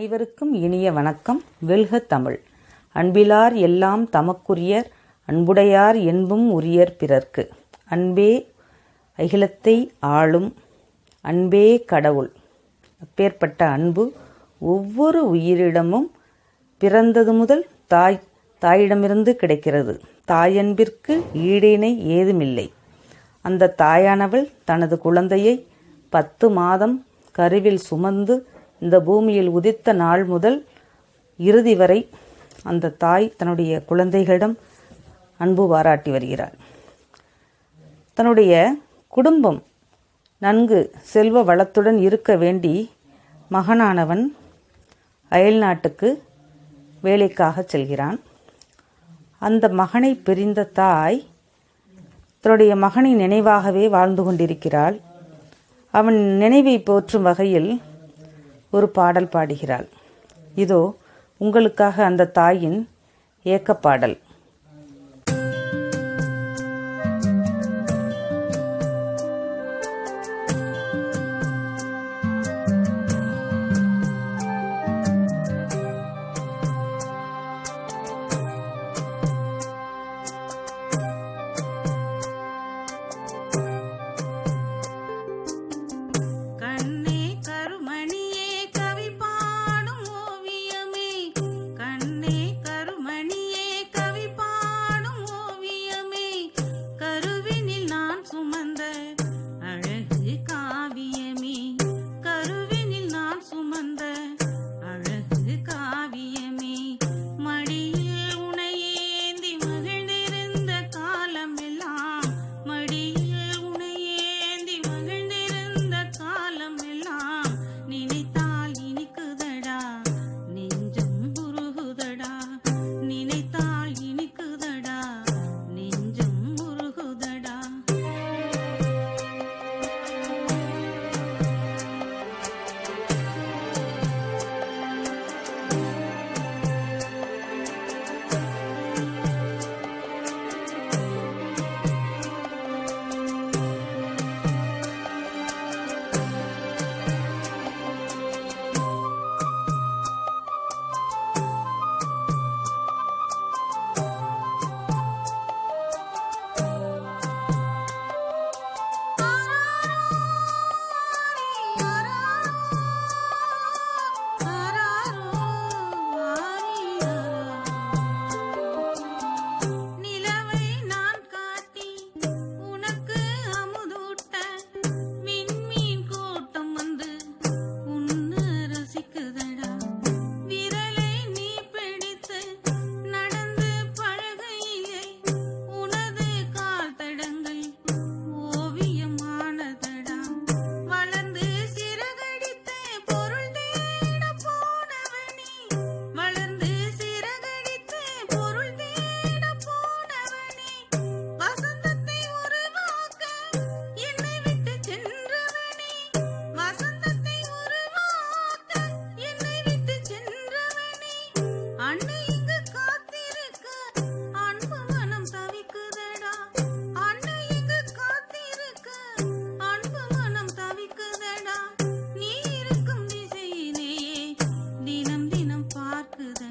அனைவருக்கும் இனிய வணக்கம். வெல்க தமிழ். அன்பிலார் எல்லாம் தமக்குரியர் அன்புடையார் என்பும் உரியர் பிறர்க்கு. அன்பே அகிலத்தை ஆளும் அன்பே கடவுள். அப்பேற்பட்ட அன்பு ஒவ்வொரு உயிரிடமும் பிறந்தது முதல் தாய் தாயிடமிருந்து கிடைக்கிறது. தாயன்பிற்கு ஈடேனை ஏதுமில்லை. அந்த தாயானவள் தனது குழந்தையை பத்து மாதம் கருவில் சுமந்து இந்த பூமியில் உதித்த நாள் முதல் இறுதி வரை அந்த தாய் தன்னுடைய குழந்தைகளிடம் அன்பு பாராட்டி வருகிறார் தன்னுடைய குடும்பம் நன்கு செல்வ வளத்துடன் இருக்க வேண்டி மகனானவன் அயல் நாட்டுக்கு வேலைக்காக செல்கிறான். அந்த மகனை பிரிந்த தாய் தன்னுடைய மகனின் நினைவாகவே வாழ்ந்து கொண்டிருக்கிறாள். அவன் நினைவை போற்றும் வகையில் ஒரு பாடல் பாடுகிறாள். இதோ உங்களுக்காக அந்த தாயின் ஏக்கப்பாடல். பார்க்குதல்.